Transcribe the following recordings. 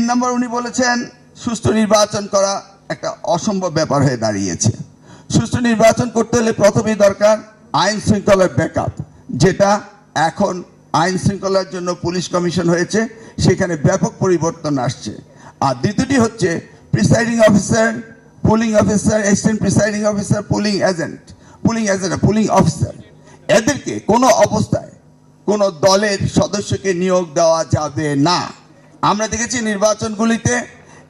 তিন নম্বর উনি বলেছেন, সুষ্ঠু নির্বাচন করা একটা অসম্ভব ব্যাপার হয়ে দাঁড়িয়েছে। সুষ্ঠু নির্বাচন করতে হলে প্রথমেই দরকার আইন শৃঙ্খলার ব্যাকআপ, যেটা এখন আইন শৃঙ্খলার জন্য পুলিশ কমিশন হয়েছে, সেখানে ব্যাপক পরিবর্তন আসছে। আর দ্বিতীয়টি হচ্ছে presiding officer polling officer assistant presiding officer polling agent polling agent polling officer এদেরকে কোনো অবস্থায় কোনো দলের সদস্যকে নিয়োগ দেওয়া যাবে না। আমরা দেখেছি নির্বাচনগুলিতে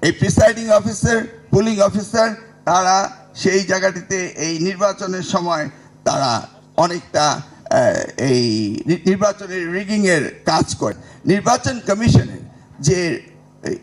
এই প্রিসাইডিং অফিসার পুলিং অফিসার তারা সেই জায়গাটিতে এই নির্বাচনের সময় তারা অনেকটা এই নির্বাচনের রিগিংয়ের কাজ করে। নির্বাচন কমিশনের যে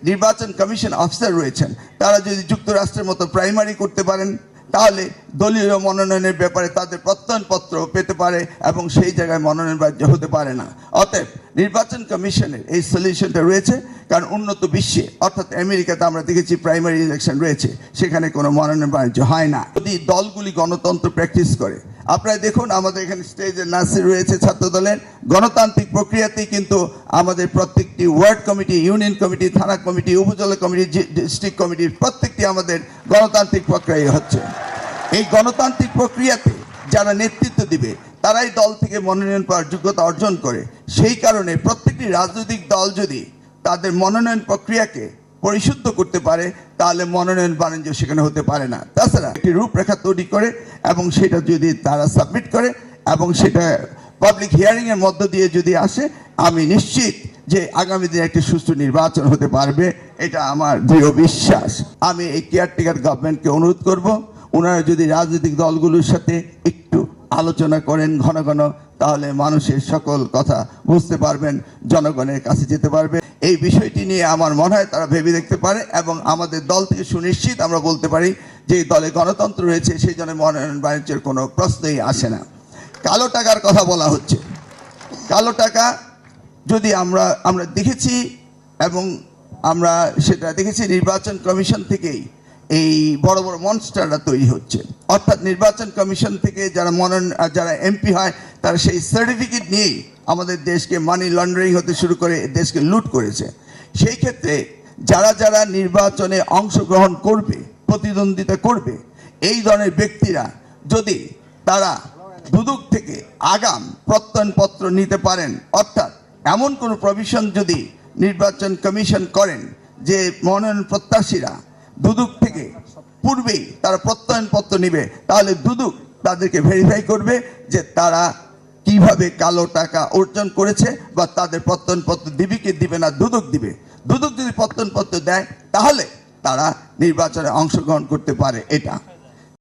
নির্বাচন কমিশন অফিসার রয়েছেন, তারা যদি যুক্তরাষ্ট্রের মতো প্রাইমারি করতে পারেন তাহলে দলীয় মনোনয়নের ব্যাপারে তাদের প্রত্যয়নপত্র পেতে পারে এবং সেই জায়গায় মনোনয়ন বাহ্য হতে পারে না। অতএব নির্বাচন কমিশনের এই সলিউশনটা রয়েছে, কারণ উন্নত বিশ্বে, অর্থাৎ আমেরিকাতে আমরা দেখেছি প্রাইমারি ইলেকশন রয়েছে, সেখানে কোনো মনোনয়ন বাণিজ্য হয় না। যদি দলগুলি গণতন্ত্র প্র্যাকটিস করে আপনারা দেখুন, আমাদের এখানে স্টেজে নাসির রয়েছে ছাত্রদলের। গণতান্ত্রিক প্রক্রিয়াতেই কিন্তু আমাদের প্রত্যেকটি ওয়ার্ড কমিটি, ইউনিয়ন কমিটি, থানা কমিটি, উপজেলা কমিটি ডিস্ট্রিক্ট কমিটি, প্রত্যেকটি আমাদের গণতান্ত্রিক প্রক্রিয়া হচ্ছে। এই গণতান্ত্রিক প্রক্রিয়াতে যারা নেতৃত্ব দিবে, তারাই দল থেকে মনোনয়ন পাওয়ার যোগ্যতা অর্জন করে। সেই কারণে প্রত্যেকটি রাজনৈতিক দল যদি তাদের মনোনয়ন প্রক্রিয়াকে পরিশুদ্ধ করতে পারে, তাহলে মনোনয়ন বাণিজ্য সেখানে হতে পারে না। তাছাড়া একটি রূপরেখা তৈরি করে এবং সেটা যদি তারা সাবমিট করে এবং সেটা পাবলিক হিয়ারিংয়ের মধ্য দিয়ে যদি আসে, আমি নিশ্চিত যে আগামী দিনে একটি সুষ্ঠু নির্বাচন হতে পারবে, এটা আমার দৃঢ় বিশ্বাস। আমি এই কেয়ারটেকার গভর্নমেন্টকে অনুরোধ করব ওনারা যদি রাজনৈতিক দলগুলোর সাথে একটু আলোচনা করেন ঘন ঘন, তাহলে মানুষের সকল কথা বুঝতে পারবেন, জনগণের কাছে যেতে পারবে। এই বিষয়টি নিয়ে আমার মনে হয় তারা ভেবে দেখতে পারে এবং আমাদের দল থেকে সুনিশ্চিত আমরা বলতে পারি যে দলে গণতন্ত্র রয়েছে, সেই জন্য মনোনয়ন বাণিজ্যের কোনো প্রশ্নই আসে না। কালো টাকার কথা বলা হচ্ছে। কালো টাকা যদি আমরা আমরা দেখেছি এবং আমরা সেটা দেখেছি নির্বাচন কমিশন থেকেই এই বড় বড় মনস্টাররা তৈরি হচ্ছে। অর্থাৎ নির্বাচন কমিশন থেকে যারা মনোনয়ন, যারা এমপি হয়, তারা সেই সার্টিফিকেট নিয়েই আমাদের দেশকে মানি লন্ডারিং হতে শুরু করে, দেশকে লুট করেছে। সেই ক্ষেত্রে যারা যারা নির্বাচনে অংশগ্রহণ করবে, প্রতিদ্বন্দ্বিতা করবে, এই ধরনের ব্যক্তিরা যদি তারা দুদক থেকে আগাম প্রত্যয়নপত্র নিতে পারেন, অর্থাৎ এমন কোনো প্রভিশন যদি নির্বাচন কমিশন করেন যে মনোনয়ন প্রত্যাশীরা দুদক থেকে পূর্বেই তারা প্রত্যয়নপত্র নিবে, তাহলে দুদক তাদেরকে ভেরিফাই করবে যে তারা কীভাবে কালো টাকা অর্জন করেছে বা তাদের প্রত্যয়নপত্র দিবিকে দিবে না দুদক দিবে? দুদক যদি প্রত্যয়নপত্র দেয়, তাহলে তারা নির্বাচনে অংশগ্রহণ করতে পারে এটা।